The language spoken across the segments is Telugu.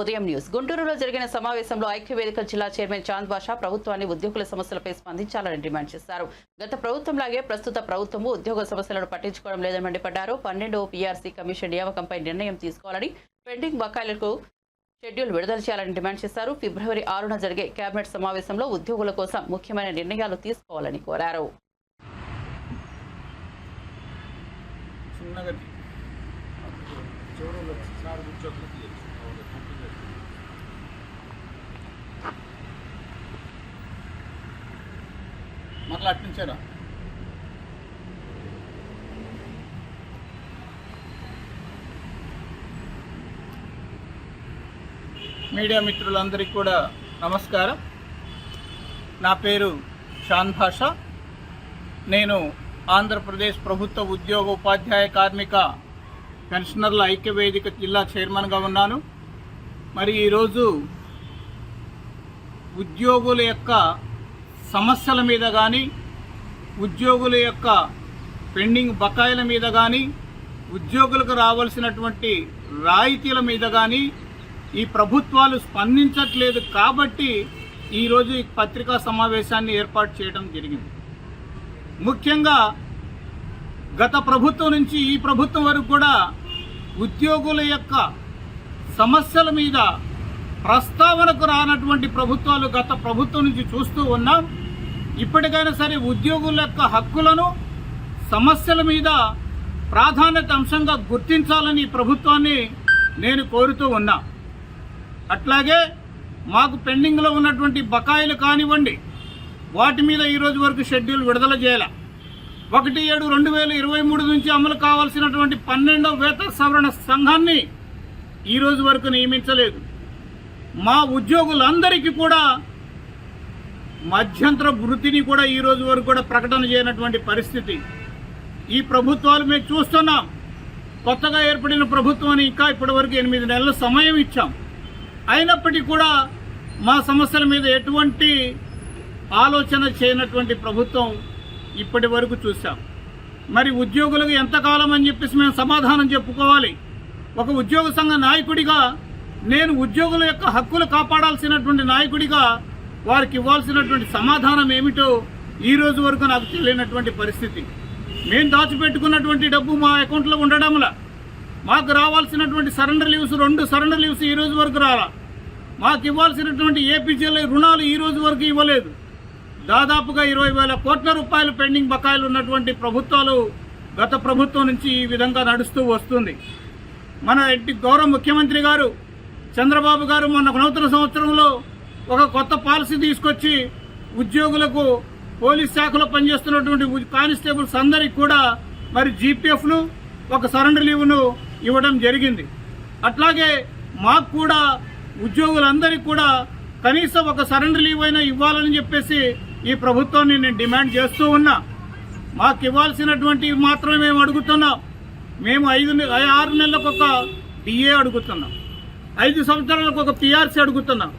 ఉదయం న్యూస్. గుంటూరులో జరిగిన సమావేశంలో ఐక్యవేదిక జిల్లా చైర్మన్ చాంద్ బాషా ప్రభుత్వాన్ని ఉద్యోగుల సమస్యలపై స్పందించాలని డిమాండ్ చేశారు. గత ప్రభుత్వంలాగే ప్రస్తుత ప్రభుత్వము ఉద్యోగ సమస్యలను పట్టించుకోవడం లేదని మండిపడ్డారు. పన్నెండవ పీఆర్సీ కమిషన్ నియామకంపై నిర్ణయం తీసుకోవాలని పెండింగ్ బకాయిలకు షెడ్యూల్ విడుదల చేయాలని డిమాండ్ చేశారు. ఫిబ్రవరి ఆరున జరిగే కేబినెట్ సమావేశంలో ఉద్యోగుల కోసం ముఖ్యమైన నిర్ణయాలు తీసుకోవాలని కోరారు. చిన్నగా మరలా అట్నుంచేరా మీడియా మిత్రులందరికీ కూడా నమస్కారం. నా పేరు షాన్ భాష. నేను ఆంధ్రప్రదేశ్ ప్రభుత్వ ఉద్యోగ ఉపాధ్యాయ కార్మిక పెన్షనర్ల ఐక్యవేదిక జిల్లా చైర్మన్గా ఉన్నాను. మరి ఈరోజు ఉద్యోగుల యొక్క సమస్యల మీద కానీ ఉద్యోగుల యొక్క పెండింగ్ బకాయిల మీద కానీ ఉద్యోగులకు రావాల్సినటువంటి రాయితీల మీద కానీ ఈ ప్రభుత్వాలు స్పందించట్లేదు కాబట్టి ఈరోజు ఈ పత్రికా సమావేశాన్ని ఏర్పాటు చేయడం జరిగింది. ముఖ్యంగా గత ప్రభుత్వం నుంచి ఈ ప్రభుత్వం వరకు కూడా ఉద్యోగుల యొక్క సమస్యల మీద ప్రస్తావనకు రానటువంటి ప్రభుత్వాలు గత ప్రభుత్వం నుంచి చూస్తూ ఉన్నాం. ఇప్పటికైనా సరే ఉద్యోగుల యొక్క హక్కులను సమస్యల మీద ప్రాధాన్యత అంశంగా గుర్తించాలని ప్రభుత్వాన్ని నేను కోరుతూ ఉన్నా. అట్లాగే మాకు పెండింగ్లో ఉన్నటువంటి బకాయిలు కానివ్వండి వాటి మీద ఈరోజు వరకు షెడ్యూల్ విడుదల చేయాల. ఒకటి ఏడు రెండు వేల ఇరవై మూడు నుంచి అమలు కావాల్సినటువంటి పన్నెండవ వేతన సవరణ సంఘాన్ని ఈరోజు వరకు నియమించలేదు. మా ఉద్యోగులందరికీ కూడా మధ్యంతర వృత్తిని కూడా ఈ రోజు వరకు కూడా ప్రకటన చేయనటువంటి పరిస్థితి. ఈ ప్రభుత్వాలు మేము చూస్తున్నాం. కొత్తగా ఏర్పడిన ప్రభుత్వాన్ని ఇంకా ఇప్పటివరకు ఎనిమిది నెలల సమయం ఇచ్చాం. అయినప్పటికీ కూడా మా సమస్యల మీద ఎటువంటి ఆలోచన చేయనటువంటి ప్రభుత్వం ఇప్పటి వరకు చూసాం మరి ఉద్యోగులకు ఎంతకాలం అని చెప్పేసి మేము సమాధానం చెప్పుకోవాలి. ఒక ఉద్యోగ సంఘ నాయకుడిగా నేను ఉద్యోగుల యొక్క హక్కులు కాపాడాల్సినటువంటి నాయకుడిగా వారికి ఇవ్వాల్సినటువంటి సమాధానం ఏమిటో ఈ రోజు వరకు నాకు తెలియనటువంటి పరిస్థితి. మేము దాచిపెట్టుకున్నటువంటి డబ్బు మా అకౌంట్లో ఉండడంలా మాకు రావాల్సినటువంటి సరెండర్ లీవ్స్ రెండు సరెండర్ లీవ్స్ ఈ రోజు వరకు రాలా. మాకు ఇవ్వాల్సినటువంటి ఏపీజీఎల్ రుణాలు ఈ రోజు వరకు ఇవ్వలేదు. దాదాపుగా ఇరవై వేల కోట్ల రూపాయలు పెండింగ్ బకాయిలు ఉన్నటువంటి ప్రభుత్వాలు గత ప్రభుత్వం నుంచి ఈ విధంగా నడుస్తూ వస్తుంది. మన గౌరవ ముఖ్యమంత్రి గారు చంద్రబాబు గారు మొన్న నూతన సంవత్సరంలో ఒక కొత్త పాలసీ తీసుకొచ్చి ఉద్యోగులకు పోలీస్ శాఖలో పనిచేస్తున్నటువంటి కానిస్టేబుల్స్ అందరికి కూడా మరి జీపీఎఫ్ను ఒక సరెండర్ లీవ్ను ఇవ్వడం జరిగింది. అట్లాగే మాకు కూడా ఉద్యోగులందరికీ కూడా కనీసం ఒక సరెండర్ లీవ్ అయినా ఇవ్వాలని చెప్పేసి ఈ ప్రభుత్వాన్ని నేను డిమాండ్ చేస్తూ ఉన్నా. మాకు ఇవ్వాల్సినటువంటివి మాత్రమే మేము అడుగుతున్నాం. మేము ఐదు ఆరు నెలలకు ఒక డిఏ అడుగుతున్నాం. ఐదు సంవత్సరాలకు ఒక పిఆర్సీ అడుగుతున్నాం.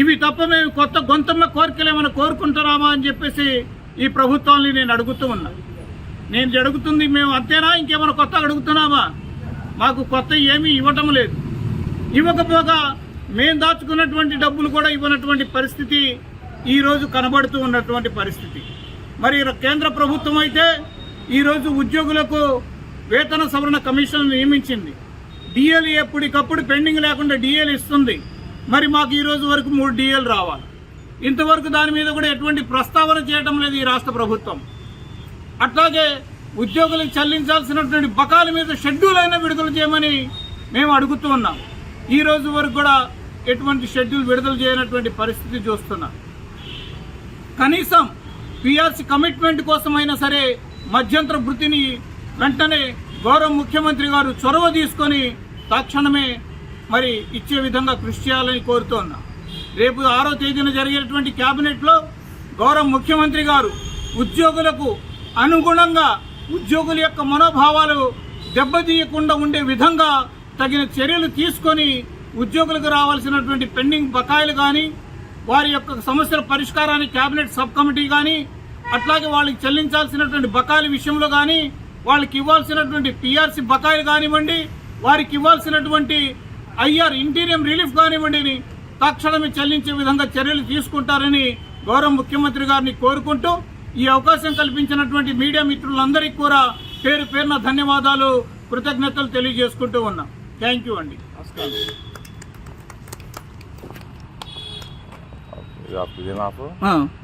ఇవి తప్ప మేము కొత్త గొంతమ్మ కోరికలు ఏమైనా కోరుకుంటున్నామా అని చెప్పేసి ఈ ప్రభుత్వాన్ని నేను అడుగుతూ ఉన్నా. నేను అడుగుతుంది మేము అంతేనా? ఇంకేమైనా కొత్త అడుగుతున్నామా? మాకు కొత్త ఏమీ ఇవ్వటం లేదు. ఇవ్వకపోగా మేము దాచుకున్నటువంటి డబ్బులు కూడా ఇవ్వనటువంటి పరిస్థితి ఈరోజు కనబడుతూ ఉన్నటువంటి పరిస్థితి. మరి కేంద్ర ప్రభుత్వం అయితే ఈరోజు ఉద్యోగులకు వేతన సవరణ కమిషన్ నియమించింది. డిఎల్ ఎప్పటికప్పుడు పెండింగ్ లేకుండా డిఎల్ ఇస్తుంది. మరి మాకు ఈ రోజు వరకు మూడు డిఎల్ రావాలి. ఇంతవరకు దాని మీద కూడా ఎటువంటి ప్రస్తావన చేయడం లేదు ఈ రాష్ట్ర ప్రభుత్వం. అట్లాగే ఉద్యోగులకు చెల్లించాల్సినటువంటి బకాల మీద షెడ్యూల్ అయినా విడుదల చేయమని మేము అడుగుతూ ఉన్నాం. ఈ రోజు వరకు కూడా ఎటువంటి షెడ్యూల్ విడుదల చేయనటువంటి పరిస్థితి చూస్తున్నాం. కనీసం పిఆర్సీ కమిట్మెంట్ కోసమైనా సరే మధ్యంతర వృత్తిని వెంటనే గౌరవ ముఖ్యమంత్రి గారు చొరవ తీసుకొని తక్షణమే మరి ఇచ్చే విధంగా కృషి చేయాలని కోరుతున్నా రేపు ఆరో తేదీన జరిగేటువంటి క్యాబినెట్లో గౌరవ ముఖ్యమంత్రి గారు ఉద్యోగులకు అనుగుణంగా ఉద్యోగుల యొక్క మనోభావాలు దెబ్బతీయకుండా ఉండే విధంగా తగిన చర్యలు తీసుకొని ఉద్యోగులకు రావాల్సినటువంటి పెండింగ్ బకాయిలు కానీ వారి యొక్క సమస్యల పరిష్కారానికి కేబినెట్ సబ్ కమిటీ కానీ అట్లాగే వాళ్ళకి చెల్లించాల్సినటువంటి బకాయిల విషయంలో కానీ వాళ్ళకి ఇవ్వాల్సినటువంటి పిఆర్సీ బకాయిలు కానివ్వండి వారికి ఇవ్వాల్సినటువంటి ఐఆర్ ఇంటీరియం రిలీఫ్ కానివ్వండి తక్షణమే చెల్లించే విధంగా చర్యలు తీసుకుంటారని గౌరవ ముఖ్యమంత్రి గారిని కోరుకుంటూ ఈ అవకాశం కల్పించినటువంటి మీడియా మిత్రులందరికీ కూడా పేరు పేరున ధన్యవాదాలు కృతజ్ఞతలు తెలియజేసుకుంటూ ఉన్నాం. థ్యాంక్ యూ అండి. ये